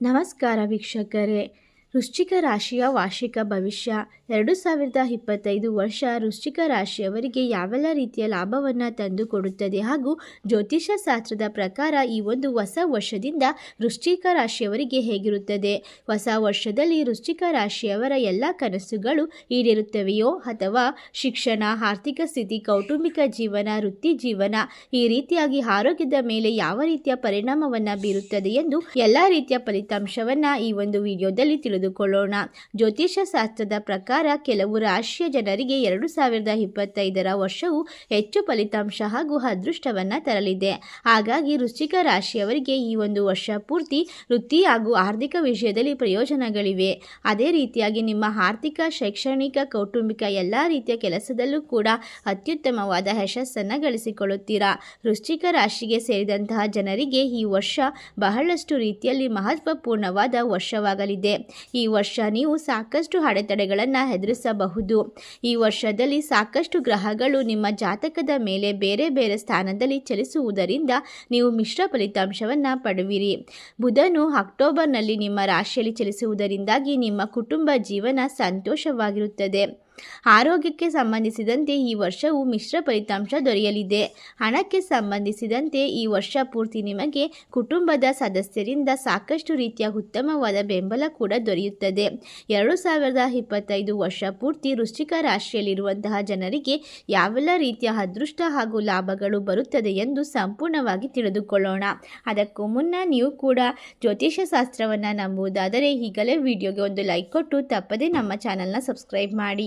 ನಮಸ್ಕಾರ ವೀಕ್ಷಕರೇ. ವೃಶ್ಚಿಕ ರಾಶಿಯ ವಾರ್ಷಿಕ ಭವಿಷ್ಯ. ಎರಡು ಸಾವಿರದ ಇಪ್ಪತ್ತೈದು ವರ್ಷ ವೃಶ್ಚಿಕ ರಾಶಿಯವರಿಗೆ ಯಾವೆಲ್ಲ ರೀತಿಯ ಲಾಭವನ್ನು ತಂದುಕೊಡುತ್ತದೆ ಹಾಗೂ ಜ್ಯೋತಿಷ ಶಾಸ್ತ್ರದ ಪ್ರಕಾರ ಈ ಒಂದು ಹೊಸ ವರ್ಷದಿಂದ ವೃಶ್ಚಿಕ ರಾಶಿಯವರಿಗೆ ಹೇಗಿರುತ್ತದೆ? ಹೊಸ ವರ್ಷದಲ್ಲಿ ವೃಶ್ಚಿಕ ರಾಶಿಯವರ ಎಲ್ಲ ಕನಸುಗಳು ಈಡೇರುತ್ತವೆಯೋ ಅಥವಾ ಶಿಕ್ಷಣ, ಆರ್ಥಿಕ ಸ್ಥಿತಿ, ಕೌಟುಂಬಿಕ ಜೀವನ, ವೃತ್ತಿ ಜೀವನ ಈ ರೀತಿಯಾಗಿ ಆರೋಗ್ಯದ ಮೇಲೆ ಯಾವ ರೀತಿಯ ಪರಿಣಾಮವನ್ನು ಬೀರುತ್ತದೆ ಎಂದು ಎಲ್ಲ ರೀತಿಯ ಫಲಿತಾಂಶವನ್ನು ಈ ಒಂದು ವಿಡಿಯೋದಲ್ಲಿ ತಿಳಿದುಕೊಳ್ಳೋಣ ಜ್ಯೋತಿಷ ಶಾಸ್ತ್ರದ ಪ್ರಕಾರ ಕೆಲವು ರಾಶಿಯ ಜನರಿಗೆ ಎರಡು ಸಾವಿರದ ಇಪ್ಪತ್ತೈದರ ವರ್ಷವು ಹೆಚ್ಚು ಫಲಿತಾಂಶ ಹಾಗೂ ಅದೃಷ್ಟವನ್ನು ತರಲಿದೆ. ಹಾಗಾಗಿ ವೃಶ್ಚಿಕ ರಾಶಿಯವರಿಗೆ ಈ ಒಂದು ವರ್ಷ ಪೂರ್ತಿ ವೃತ್ತಿ ಹಾಗೂ ಆರ್ಥಿಕ ವಿಷಯದಲ್ಲಿ ಪ್ರಯೋಜನಗಳಿವೆ. ಅದೇ ರೀತಿಯಾಗಿ ನಿಮ್ಮ ಆರ್ಥಿಕ, ಶೈಕ್ಷಣಿಕ, ಕೌಟುಂಬಿಕ ಎಲ್ಲ ರೀತಿಯ ಕೆಲಸದಲ್ಲೂ ಕೂಡ ಅತ್ಯುತ್ತಮವಾದ ಯಶಸ್ಸನ್ನು ಗಳಿಸಿಕೊಳ್ಳುತ್ತೀರಾ? ವೃಶ್ಚಿಕ ರಾಶಿಗೆ ಸೇರಿದಂತಹ ಜನರಿಗೆ ಈ ವರ್ಷ ಬಹಳಷ್ಟು ರೀತಿಯಲ್ಲಿ ಮಹತ್ವಪೂರ್ಣವಾದ ವರ್ಷವಾಗಲಿದೆ. ಈ ವರ್ಷ ನೀವು ಸಾಕಷ್ಟು ಅಡೆತಡೆಗಳನ್ನು ಎದುರಿಸಬಹುದು. ಈ ವರ್ಷದಲ್ಲಿ ಸಾಕಷ್ಟು ಗ್ರಹಗಳು ನಿಮ್ಮ ಜಾತಕದ ಮೇಲೆ ಬೇರೆ ಬೇರೆ ಸ್ಥಾನದಲ್ಲಿ ಚಲಿಸುವುದರಿಂದ ನೀವು ಮಿಶ್ರ ಫಲಿತಾಂಶವನ್ನು ಪಡುವಿರಿ. ಬುಧನು ಅಕ್ಟೋಬರ್ನಲ್ಲಿ ನಿಮ್ಮ ರಾಶಿಯಲ್ಲಿ ಚಲಿಸುವುದರಿಂದಾಗಿ ನಿಮ್ಮ ಕುಟುಂಬ ಜೀವನ ಸಂತೋಷವಾಗಿರುತ್ತದೆ. ಆರೋಗ್ಯಕ್ಕೆ ಸಂಬಂಧಿಸಿದಂತೆ ಈ ವರ್ಷವು ಮಿಶ್ರ ಫಲಿತಾಂಶ ದೊರೆಯಲಿದೆ. ಹಣಕ್ಕೆ ಸಂಬಂಧಿಸಿದಂತೆ ಈ ವರ್ಷ ಪೂರ್ತಿ ನಿಮಗೆ ಕುಟುಂಬದ ಸದಸ್ಯರಿಂದ ಸಾಕಷ್ಟು ರೀತಿಯ ಉತ್ತಮವಾದ ಬೆಂಬಲ ಕೂಡ ದೊರೆಯುತ್ತದೆ. ಎರಡು ಸಾವಿರದ ಇಪ್ಪತ್ತೈದು ವರ್ಷ ಪೂರ್ತಿ ವೃಶ್ಚಿಕ ರಾಶಿಯಲ್ಲಿರುವಂತಹ ಜನರಿಗೆ ಯಾವೆಲ್ಲ ರೀತಿಯ ಅದೃಷ್ಟ ಹಾಗೂ ಲಾಭಗಳು ಬರುತ್ತದೆ ಎಂದು ಸಂಪೂರ್ಣವಾಗಿ ತಿಳಿದುಕೊಳ್ಳೋಣ. ಅದಕ್ಕೂ ಮುನ್ನ ನೀವು ಕೂಡ ಜ್ಯೋತಿಷ್ಯ ಶಾಸ್ತ್ರವನ್ನು ನಂಬುವುದಾದರೆ ಈಗಲೇ ವಿಡಿಯೋಗೆ ಒಂದು ಲೈಕ್ ಕೊಟ್ಟು ತಪ್ಪದೇ ನಮ್ಮ ಚಾನಲ್ನ ಸಬ್ಸ್ಕ್ರೈಬ್ ಮಾಡಿ.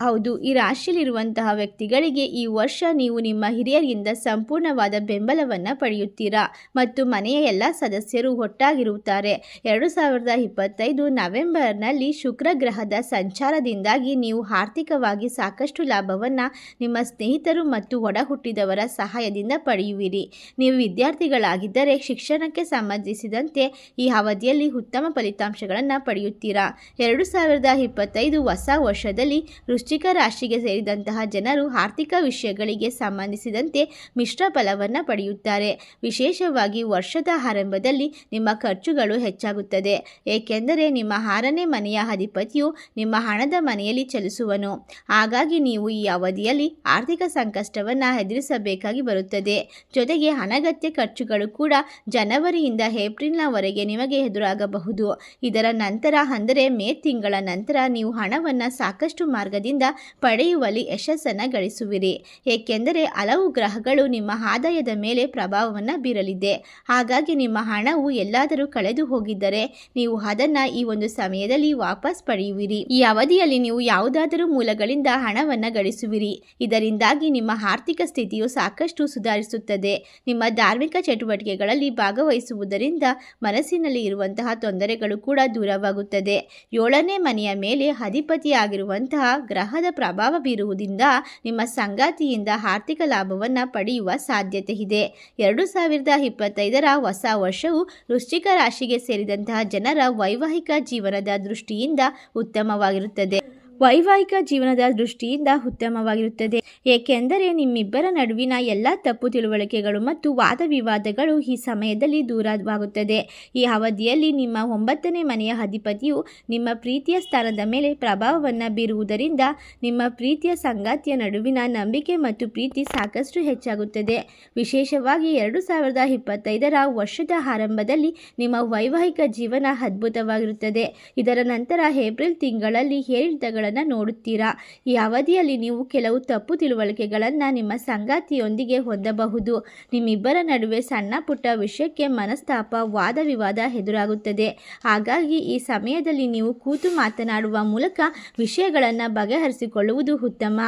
ಹೌದು, ಈ ರಾಶಿಯಲ್ಲಿರುವಂತಹ ವ್ಯಕ್ತಿಗಳಿಗೆ ಈ ವರ್ಷ ನೀವು ನಿಮ್ಮ ಹಿರಿಯರಿಂದ ಸಂಪೂರ್ಣವಾದ ಬೆಂಬಲವನ್ನು ಪಡೆಯುತ್ತೀರಾ? ಮತ್ತು ಮನೆಯ ಎಲ್ಲ ಸದಸ್ಯರು ಒಟ್ಟಾಗಿರುತ್ತಾರೆ. ಎರಡು ಸಾವಿರದ ಇಪ್ಪತ್ತೈದು ನವೆಂಬರ್ನಲ್ಲಿ ಶುಕ್ರ ಗ್ರಹದ ಸಂಚಾರದಿಂದಾಗಿ ನೀವು ಆರ್ಥಿಕವಾಗಿ ಸಾಕಷ್ಟು ಲಾಭವನ್ನು ನಿಮ್ಮ ಸ್ನೇಹಿತರು ಮತ್ತು ಒಡ ಹುಟ್ಟಿದವರ ಸಹಾಯದಿಂದ ಪಡೆಯುವಿರಿ. ನೀವು ವಿದ್ಯಾರ್ಥಿಗಳಾಗಿದ್ದರೆ ಶಿಕ್ಷಣಕ್ಕೆ ಸಂಬಂಧಿಸಿದಂತೆ ಈ ಅವಧಿಯಲ್ಲಿ ಉತ್ತಮ ಫಲಿತಾಂಶಗಳನ್ನು ಪಡೆಯುತ್ತೀರಾ? ಎರಡು ಸಾವಿರದ ಇಪ್ಪತ್ತೈದು ಹೊಸ ವರ್ಷದಲ್ಲಿ ವೃಶ್ಚಿಕ ರಾಶಿಗೆ ಸೇರಿದಂತಹ ಜನರು ಆರ್ಥಿಕ ವಿಷಯಗಳಿಗೆ ಸಂಬಂಧಿಸಿದಂತೆ ಮಿಶ್ರ ಫಲವನ್ನು ಪಡೆಯುತ್ತಾರೆ. ವಿಶೇಷವಾಗಿ ವರ್ಷದ ಆರಂಭದಲ್ಲಿ ನಿಮ್ಮ ಖರ್ಚುಗಳು ಹೆಚ್ಚಾಗುತ್ತದೆ. ಏಕೆಂದರೆ ನಿಮ್ಮ ಆರನೇ ಮನೆಯ ಅಧಿಪತಿಯು ನಿಮ್ಮ ಹಣದ ಮನೆಯಲ್ಲಿ ಚಲಿಸುವನು. ಹಾಗಾಗಿ ನೀವು ಈ ಅವಧಿಯಲ್ಲಿ ಆರ್ಥಿಕ ಸಂಕಷ್ಟವನ್ನು ಎದುರಿಸಬೇಕಾಗಿ ಬರುತ್ತದೆ. ಜೊತೆಗೆ ಅನಗತ್ಯ ಖರ್ಚುಗಳು ಕೂಡ ಜನವರಿಯಿಂದ ಏಪ್ರಿಲ್ನವರೆಗೆ ನಿಮಗೆ ಎದುರಾಗಬಹುದು. ಇದರ ನಂತರ ಅಂದರೆ ಮೇ ತಿಂಗಳ ನಂತರ ನೀವು ಹಣವನ್ನು ಸಾಕಷ್ಟು ಮಾರ್ಗದಿಂದ ಪಡೆಯುವಲ್ಲಿ ಯಶಸ್ಸನ್ನು ಗಳಿಸುವಿರಿ. ಏಕೆಂದರೆ ಹಲವು ಗ್ರಹಗಳು ನಿಮ್ಮ ಆದಾಯದ ಮೇಲೆ ಪ್ರಭಾವವನ್ನು ಬೀರಲಿದೆ. ಹಾಗಾಗಿ ನಿಮ್ಮ ಹಣವು ಎಲ್ಲಾದರೂ ಕಳೆದು ಹೋಗಿದ್ದರೆ ನೀವು ಅದನ್ನು ಈ ಒಂದು ಸಮಯದಲ್ಲಿ ವಾಪಸ್ ಪಡೆಯುವಿರಿ. ಈ ಅವಧಿಯಲ್ಲಿ ನೀವು ಯಾವುದಾದರೂ ಮೂಲಗಳಿಂದ ಹಣವನ್ನು ಗಳಿಸುವಿರಿ. ಇದರಿಂದಾಗಿ ನಿಮ್ಮ ಆರ್ಥಿಕ ಸ್ಥಿತಿಯು ಸಾಕಷ್ಟು ಸುಧಾರಿಸುತ್ತದೆ. ನಿಮ್ಮ ಧಾರ್ಮಿಕ ಚಟುವಟಿಕೆಗಳಲ್ಲಿ ಭಾಗವಹಿಸುವುದರಿಂದ ಮನಸ್ಸಿನಲ್ಲಿ ಇರುವಂತಹ ತೊಂದರೆಗಳು ಕೂಡ ದೂರವಾಗುತ್ತದೆ. ಏಳನೇ ಮನೆಯ ಮೇಲೆ ಅಧಿಪತಿಯಾಗಿರುವಂತಹ ಗ್ರಹದ ಪ್ರಭಾವ ಬೀರುವುದರಿಂದ ನಿಮ್ಮ ಸಂಗಾತಿಯಿಂದ ಆರ್ಥಿಕ ಲಾಭವನ್ನು ಪಡೆಯುವ ಸಾಧ್ಯತೆ ಇದೆ. ಎರಡು ಸಾವಿರದ ಇಪ್ಪತ್ತೈದರ ಹೊಸ ವರ್ಷವು ವೃಶ್ಚಿಕ ರಾಶಿಗೆ ಸೇರಿದಂತಹ ಜನರ ವೈವಾಹಿಕ ಜೀವನದ ದೃಷ್ಟಿಯಿಂದ ಉತ್ತಮವಾಗಿರುತ್ತದೆ. ವೈವಾಹಿಕ ಜೀವನದ ದೃಷ್ಟಿಯಿಂದ ಉತ್ತಮವಾಗಿರುತ್ತದೆ. ಏಕೆಂದರೆ ನಿಮ್ಮಿಬ್ಬರ ನಡುವಿನ ಎಲ್ಲ ತಪ್ಪು ತಿಳುವಳಿಕೆಗಳು ಮತ್ತು ವಾದ ವಿವಾದಗಳು ಈ ಸಮಯದಲ್ಲಿ ದೂರವಾಗುತ್ತದೆ. ಈ ಅವಧಿಯಲ್ಲಿ ನಿಮ್ಮ ಒಂಬತ್ತನೇ ಮನೆಯ ಅಧಿಪತಿಯು ನಿಮ್ಮ ಪ್ರೀತಿಯ ಸ್ಥಾನದ ಮೇಲೆ ಪ್ರಭಾವವನ್ನು ಬೀರುವುದರಿಂದ ನಿಮ್ಮ ಪ್ರೀತಿಯ ಸಂಗಾತಿಯ ನಡುವಿನ ನಂಬಿಕೆ ಮತ್ತು ಪ್ರೀತಿ ಸಾಕಷ್ಟು ಹೆಚ್ಚಾಗುತ್ತದೆ. ವಿಶೇಷವಾಗಿ ಎರಡು ಸಾವಿರದ ಇಪ್ಪತ್ತೈದರ ವರ್ಷದ ಆರಂಭದಲ್ಲಿ ನಿಮ್ಮ ವೈವಾಹಿಕ ಜೀವನ ಅದ್ಭುತವಾಗಿರುತ್ತದೆ. ಇದರ ನಂತರ ಏಪ್ರಿಲ್ ತಿಂಗಳಲ್ಲಿ ಏರಿಳಿತಗಳ ನೋಡುತ್ತೀರಾ? ಈ ಅವಧಿಯಲ್ಲಿ ನೀವು ಕೆಲವು ತಪ್ಪು ತಿಳುವಳಿಕೆಗಳನ್ನು ನಿಮ್ಮ ಸಂಗಾತಿಯೊಂದಿಗೆ ಹೊಂದಬಹುದು. ನಿಮ್ಮಿಬ್ಬರ ನಡುವೆ ಸಣ್ಣ ಪುಟ್ಟ ವಿಷಯಕ್ಕೆ ಮನಸ್ತಾಪ, ವಾದ ವಿವಾದ ಎದುರಾಗುತ್ತದೆ. ಹಾಗಾಗಿ ಈ ಸಮಯದಲ್ಲಿ ನೀವು ಕೂತು ಮಾತನಾಡುವ ಮೂಲಕ ವಿಷಯಗಳನ್ನು ಬಗೆಹರಿಸಿಕೊಳ್ಳುವುದು ಉತ್ತಮ.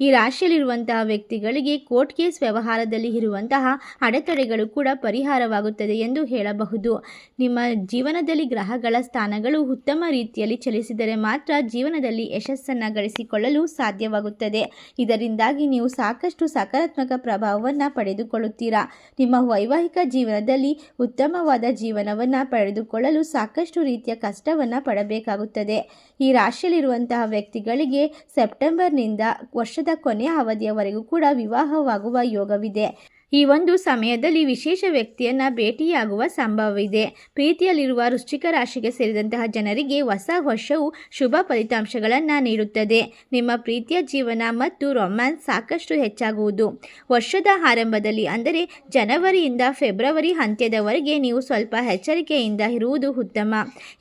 ಈ ರಾಶಿಯಲ್ಲಿರುವಂತಹ ವ್ಯಕ್ತಿಗಳಿಗೆ ಕೋರ್ಟ್ ಕೇಸ್ ವ್ಯವಹಾರದಲ್ಲಿ ಇರುವಂತಹ ಅಡೆತಡೆಗಳು ಕೂಡ ಪರಿಹಾರವಾಗುತ್ತದೆ ಎಂದು ಹೇಳಬಹುದು. ನಿಮ್ಮ ಜೀವನದಲ್ಲಿ ಗ್ರಹಗಳ ಸ್ಥಾನಗಳು ಉತ್ತಮ ರೀತಿಯಲ್ಲಿ ಚಲಿಸಿದರೆ ಮಾತ್ರ ಜೀವನದಲ್ಲಿ ಯಶಸ್ಸನ್ನು ಗಳಿಸಿಕೊಳ್ಳಲು ಸಾಧ್ಯವಾಗುತ್ತದೆ. ಇದರಿಂದಾಗಿ ನೀವು ಸಾಕಷ್ಟು ಸಕಾರಾತ್ಮಕ ಪ್ರಭಾವವನ್ನು ಪಡೆದುಕೊಳ್ಳುತ್ತೀರಾ? ನಿಮ್ಮ ವೈವಾಹಿಕ ಜೀವನದಲ್ಲಿ ಉತ್ತಮವಾದ ಜೀವನವನ್ನು ಪಡೆದುಕೊಳ್ಳಲು ಸಾಕಷ್ಟು ರೀತಿಯ ಕಷ್ಟವನ್ನು ಪಡಬೇಕಾಗುತ್ತದೆ. ಈ ರಾಶಿಯಲ್ಲಿರುವಂತಹ ವ್ಯಕ್ತಿಗಳಿಗೆ ಸೆಪ್ಟೆಂಬರ್ನಿಂದ ವರ್ಷದ ಕೊನೆಯ ಅವಧಿಯವರೆಗೂ ಕೂಡ ವಿವಾಹವಾಗುವ ಯೋಗವಿದೆ. ಈ ಒಂದು ಸಮಯದಲ್ಲಿ ವಿಶೇಷ ವ್ಯಕ್ತಿಯನ್ನ ಭೇಟಿಯಾಗುವ ಸಂಭವವಿದೆ. ಪ್ರೀತಿಯಲ್ಲಿರುವ ವೃಶ್ಚಿಕ ರಾಶಿಗೆ ಸೇರಿದಂತಹ ಜನರಿಗೆ ಹೊಸ ವರ್ಷವು ಶುಭ ಫಲಿತಾಂಶಗಳನ್ನು ನೀಡುತ್ತದೆ. ನಿಮ್ಮ ಪ್ರೀತಿಯ ಜೀವನ ಮತ್ತು ರೊಮ್ಯಾನ್ಸ್ ಸಾಕಷ್ಟು ಹೆಚ್ಚಾಗುವುದು. ವರ್ಷದ ಆರಂಭದಲ್ಲಿ ಅಂದರೆ ಜನವರಿಯಿಂದ ಫೆಬ್ರವರಿ ಅಂತ್ಯದವರೆಗೆ ನೀವು ಸ್ವಲ್ಪ ಎಚ್ಚರಿಕೆಯಿಂದ ಇರುವುದು ಉತ್ತಮ.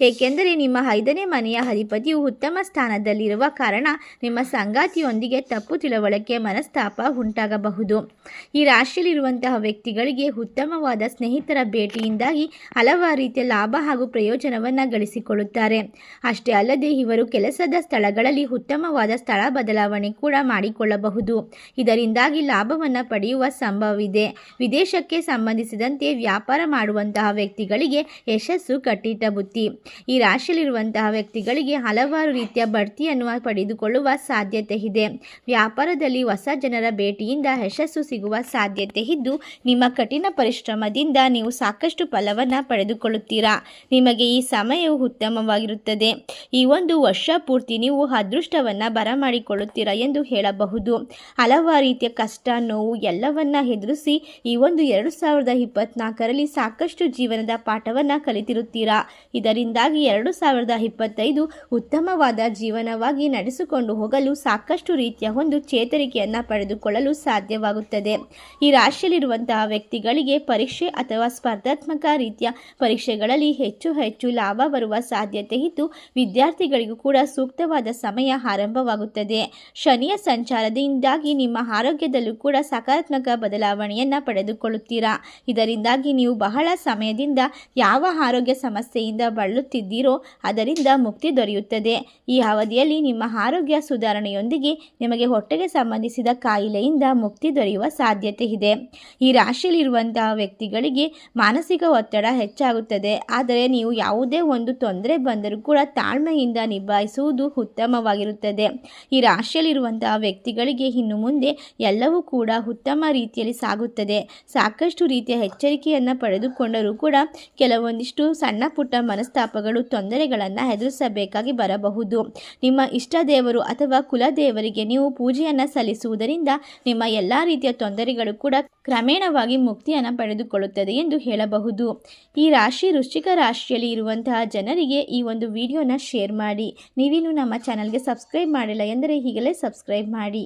ಏಕೆಂದರೆ ನಿಮ್ಮ ಐದನೇ ಮನೆಯ ಅಧಿಪತಿಯು ಉತ್ತಮ ಸ್ಥಾನದಲ್ಲಿರುವ ಕಾರಣ ನಿಮ್ಮ ಸಂಗಾತಿಯೊಂದಿಗೆ ತಪ್ಪು ತಿಳುವಳಿಕೆ ಮನಸ್ತಾಪ ಉಂಟಾಗಬಹುದು. ಈ ರಾಶಿಯಲ್ಲಿರುವಂತಹ ವ್ಯಕ್ತಿಗಳಿಗೆ ಉತ್ತಮವಾದ ಸ್ನೇಹಿತರ ಭೇಟಿಯಿಂದಾಗಿ ಹಲವಾರು ರೀತಿಯ ಲಾಭ ಹಾಗೂ ಪ್ರಯೋಜನವನ್ನು ಗಳಿಸಿಕೊಳ್ಳುತ್ತಾರೆ. ಅಷ್ಟೇ ಅಲ್ಲದೆ ಇವರು ಕೆಲಸದ ಸ್ಥಳಗಳಲ್ಲಿ ಉತ್ತಮವಾದ ಸ್ಥಳ ಬದಲಾವಣೆ ಕೂಡ ಮಾಡಿಕೊಳ್ಳಬಹುದು. ಇದರಿಂದಾಗಿ ಲಾಭವನ್ನು ಪಡೆಯುವ ಸಂಭವವಿದೆ. ವಿದೇಶಕ್ಕೆ ಸಂಬಂಧಿಸಿದಂತೆ ವ್ಯಾಪಾರ ಮಾಡುವಂತಹ ವ್ಯಕ್ತಿಗಳಿಗೆ ಯಶಸ್ಸು ಕಟ್ಟಿಟ್ಟ ಬುತ್ತಿ ಈ ರಾಶಿಯಲ್ಲಿರುವಂತಹ ವ್ಯಕ್ತಿಗಳಿಗೆ ಹಲವಾರು ರೀತಿಯ ಬಡ್ತಿಯನ್ನು ಪಡೆದುಕೊಳ್ಳುವ ಸಾಧ್ಯತೆ ಇದೆ. ವ್ಯಾಪಾರದಲ್ಲಿ ಹೊಸ ಜನರ ಭೇಟಿಯಿಂದ ಯಶಸ್ಸು ಸಿಗುವ ಸಾಧ್ಯತೆ ಇದ್ದು ನಿಮ್ಮ ಕಠಿಣ ಪರಿಶ್ರಮದಿಂದ ನೀವು ಸಾಕಷ್ಟು ಫಲವನ್ನು ಪಡೆದುಕೊಳ್ಳುತ್ತೀರಾ? ನಿಮಗೆ ಈ ಸಮಯವು ಉತ್ತಮವಾಗಿರುತ್ತದೆ. ಈ ಒಂದು ವರ್ಷ ಪೂರ್ತಿ ನೀವು ಅದೃಷ್ಟವನ್ನು ಬರಮಾಡಿಕೊಳ್ಳುತ್ತೀರಾ ಎಂದು ಹೇಳಬಹುದು. ಹಲವಾರು ರೀತಿಯ ಕಷ್ಟ, ನೋವು ಎಲ್ಲವನ್ನ ಎದುರಿಸಿ ಈ ಒಂದು ಎರಡು ಸಾವಿರದ ಇಪ್ಪತ್ನಾಲ್ಕರಲ್ಲಿ ಸಾಕಷ್ಟು ಜೀವನದ ಪಾಠವನ್ನು ಕಲಿತಿರುತ್ತೀರಾ? ಇದರಿಂದಾಗಿ ಎರಡು ಸಾವಿರದ ಇಪ್ಪತ್ತೈದು ಉತ್ತಮವಾದ ಜೀವನವಾಗಿ ನಡೆಸಿಕೊಂಡು ಹೋಗಲು ಸಾಕಷ್ಟು ರೀತಿಯ ಒಂದು ಚೇತರಿಕೆಯನ್ನು ಪಡೆದುಕೊಳ್ಳಲು ಸಾಧ್ಯವಾಗುತ್ತದೆ. ಈ ರಾಶಿಯಲ್ಲಿರುವಂತಹ ವ್ಯಕ್ತಿಗಳಿಗೆ ಪರೀಕ್ಷೆ ಅಥವಾ ಸ್ಪರ್ಧಾತ್ಮಕ ರೀತಿಯ ಪರೀಕ್ಷೆಗಳಲ್ಲಿ ಹೆಚ್ಚು ಹೆಚ್ಚು ಲಾಭ ಬರುವ ಸಾಧ್ಯತೆ ಇದ್ದು, ವಿದ್ಯಾರ್ಥಿಗಳಿಗೂ ಕೂಡ ಸೂಕ್ತವಾದ ಸಮಯ ಆರಂಭವಾಗುತ್ತದೆ. ಶನಿಯ ಸಂಚಾರದಿಂದಾಗಿ ನಿಮ್ಮ ಆರೋಗ್ಯದಲ್ಲೂ ಕೂಡ ಸಕಾರಾತ್ಮಕ ಬದಲಾವಣೆಯನ್ನು ಪಡೆದುಕೊಳ್ಳುತ್ತೀರಾ? ಇದರಿಂದಾಗಿ ನೀವು ಬಹಳ ಸಮಯದಿಂದ ಯಾವ ಆರೋಗ್ಯ ಸಮಸ್ಯೆಯಿಂದ ಬಳಲುತ್ತಿದ್ದೀರೋ, ಅದರಿಂದ ಮುಕ್ತಿ ದೊರೆಯುತ್ತದೆ. ಈ ಅವಧಿಯಲ್ಲಿ ನಿಮ್ಮ ಆರೋಗ್ಯ ಸುಧಾರಣೆಯೊಂದಿಗೆ ನಿಮಗೆ ಹೊಟ್ಟೆಗೆ ಸಂಬಂಧಿಸಿದ ಕಾಯಿಲೆಯಿಂದ ಮುಕ್ತಿ ದೊರೆಯುವ ಸಾಧ್ಯತೆ ಇದೆ. ಈ ರಾಶಿಯಲ್ಲಿರುವಂತಹ ವ್ಯಕ್ತಿಗಳಿಗೆ ಮಾನಸಿಕ ಒತ್ತಡ ಹೆಚ್ಚಾಗುತ್ತದೆ. ಆದರೆ ನೀವು ಯಾವುದೇ ಒಂದು ತೊಂದರೆ ಬಂದರೂ ಕೂಡ ತಾಳ್ಮೆಯಿಂದ ನಿಭಾಯಿಸುವುದು ಉತ್ತಮವಾಗಿರುತ್ತದೆ. ಈ ರಾಶಿಯಲ್ಲಿರುವಂತಹ ವ್ಯಕ್ತಿಗಳಿಗೆ ಇನ್ನು ಮುಂದೆ ಎಲ್ಲವೂ ಕೂಡ ಉತ್ತಮ ರೀತಿಯಲ್ಲಿ ಸಾಗುತ್ತದೆ. ಸಾಕಷ್ಟು ರೀತಿಯ ಎಚ್ಚರಿಕೆಯನ್ನು ಪಡೆದುಕೊಂಡರೂ ಕೂಡ ಕೆಲವೊಂದಿಷ್ಟು ಸಣ್ಣ ಪುಟ್ಟ ಮನಸ್ತಾಪಗಳು, ತೊಂದರೆಗಳನ್ನು ಎದುರಿಸಬೇಕಾಗಿ ಬರಬಹುದು. ನಿಮ್ಮ ಇಷ್ಟ ದೇವರು ಅಥವಾ ಕುಲದೇವರಿಗೆ ನೀವು ಪೂಜೆಯನ್ನು ಸಲ್ಲಿಸುವುದರಿಂದ ನಿಮ್ಮ ಎಲ್ಲ ರೀತಿಯ ತೊಂದರೆಗಳು ಕೂಡ ಕ್ರಮೇಣವಾಗಿ ಮುಕ್ತಿಯನ್ನು ಪಡೆದುಕೊಳ್ಳುತ್ತದೆ ಎಂದು ಹೇಳಬಹುದು. ಈ ರಾಶಿ ವೃಶ್ಚಿಕ ರಾಶಿಯಲ್ಲಿ ಇರುವಂತಹ ಜನರಿಗೆ ಈ ಒಂದು ವಿಡಿಯೋನ ಶೇರ್ ಮಾಡಿ. ನೀವಿನ್ನೂ ನಮ್ಮ ಚಾನಲ್ಗೆ ಸಬ್ಸ್ಕ್ರೈಬ್ ಮಾಡಿಲ್ಲ ಎಂದರೆ ಈಗಲೇ ಸಬ್ಸ್ಕ್ರೈಬ್ ಮಾಡಿ.